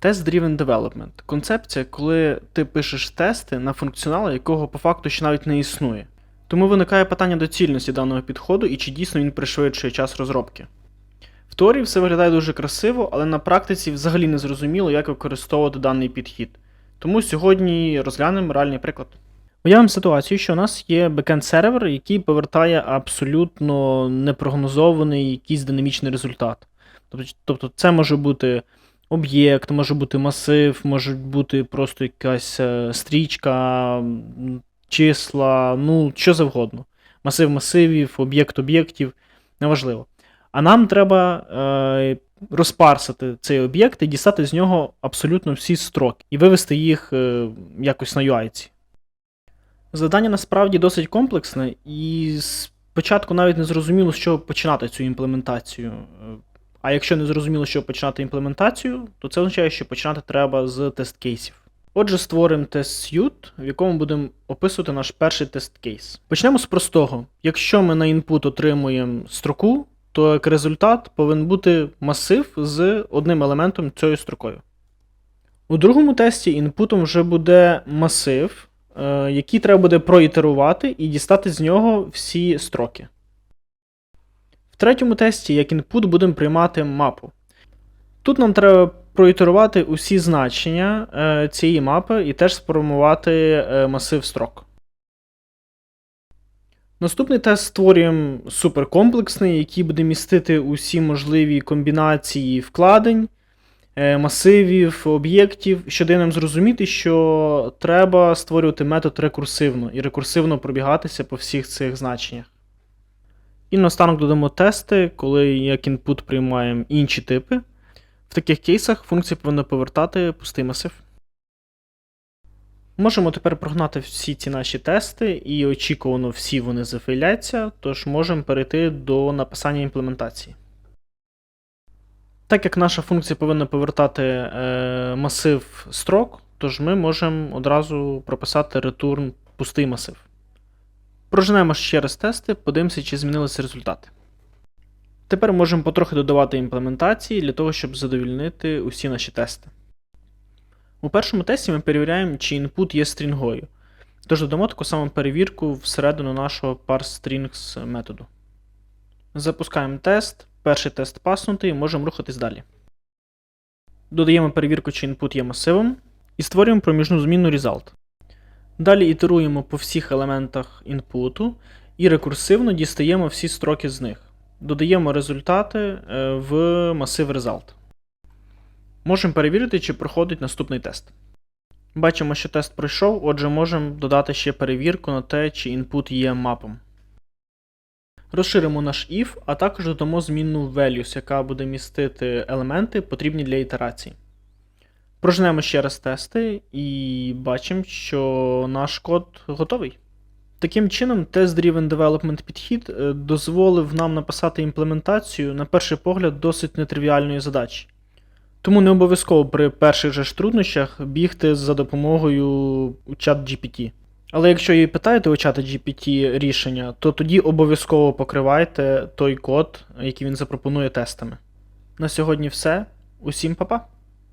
Test-Driven Development концепція, коли ти пишеш тести на функціонал, якого по факту ще навіть не існує. Тому виникає питання доцільності даного підходу і чи дійсно він пришвидшує час розробки. В теорії все виглядає дуже красиво, але на практиці взагалі не зрозуміло, як використовувати даний підхід. Тому сьогодні розглянемо реальний приклад. Уявимо ситуацію, що у нас є бекенд сервер, який повертає абсолютно непрогнозований якийсь динамічний результат. Тобто, тобто це може бути об'єкт, може бути масив, може бути просто якась е, стрічка, числа, ну, що завгодно. Масив масивів, об'єкт об'єктів, неважливо. А нам треба е, розпарсити цей об'єкт і дістати з нього абсолютно всі строки і вивести їх е, якось на UI. Завдання насправді досить комплексне, і спочатку навіть не зрозуміло, з чого починати цю імплементацію. А якщо не зрозуміло, чого починати імплементацію, то це означає, що починати треба з тест-кейсів. Отже, створимо тест suite, в якому будемо описувати наш перший тест-кейс. Почнемо з простого. Якщо ми на input отримуємо строку, то як результат повинен бути масив з одним елементом цією строкою. У другому тесті інпутом вже буде масив, е, який треба буде проітерувати і дістати з нього всі строки. Третьому тесті, як інпут, будемо приймати мапу. Тут нам треба проітерувати усі значення е, цієї мапи і теж сформувати е, масив строк. Наступний тест створюємо суперкомплексний, який буде містити усі можливі комбінації вкладень, е, масивів, об'єктів, що дає нам зрозуміти, що треба створювати метод рекурсивно і рекурсивно пробігатися по всіх цих значеннях. І наостанок додамо тести, коли як інпут приймаємо інші типи. В таких кейсах функція повинна повертати пустий масив. Можемо тепер прогнати всі ці наші тести, і очікувано всі вони зафейляться, тож можемо перейти до написання імплементації. Так як наша функція повинна повертати е, масив строк, тож ми можемо одразу прописати return пустий масив. Проженемо ще раз тести, подивимося, чи змінилися результати. Тепер можемо потрохи додавати імплементації для того, щоб задовільнити усі наші тести. У першому тесті ми перевіряємо, чи input є стрінгою. Тож додамо таку саму перевірку всередину нашого parseStrings методу. Запускаємо тест, перший тест паснутий, можемо рухатись далі. Додаємо перевірку, чи input є масивом, і створюємо проміжну зміну result. Далі ітеруємо по всіх елементах інпуту і рекурсивно дістаємо всі строки з них. Додаємо результати е, в масив result. Можемо перевірити, чи проходить наступний тест. Бачимо, що тест пройшов, отже, можемо додати ще перевірку на те, чи input є мапом. Розширимо наш if, а також додамо змінну values, яка буде містити елементи, потрібні для ітерації. Прожнемо ще раз тести і бачимо, що наш код готовий. Таким чином, Test-Driven Development підхід е, дозволив нам написати імплементацію, на перший погляд, досить нетривіальної задачі. Тому не обов'язково при перших же ж труднощах бігти за допомогою чат GPT. Але якщо і питаєте у чата GPT рішення, то тоді обов'язково покривайте той код, який він запропонує тестами. На сьогодні все. Усім па-па!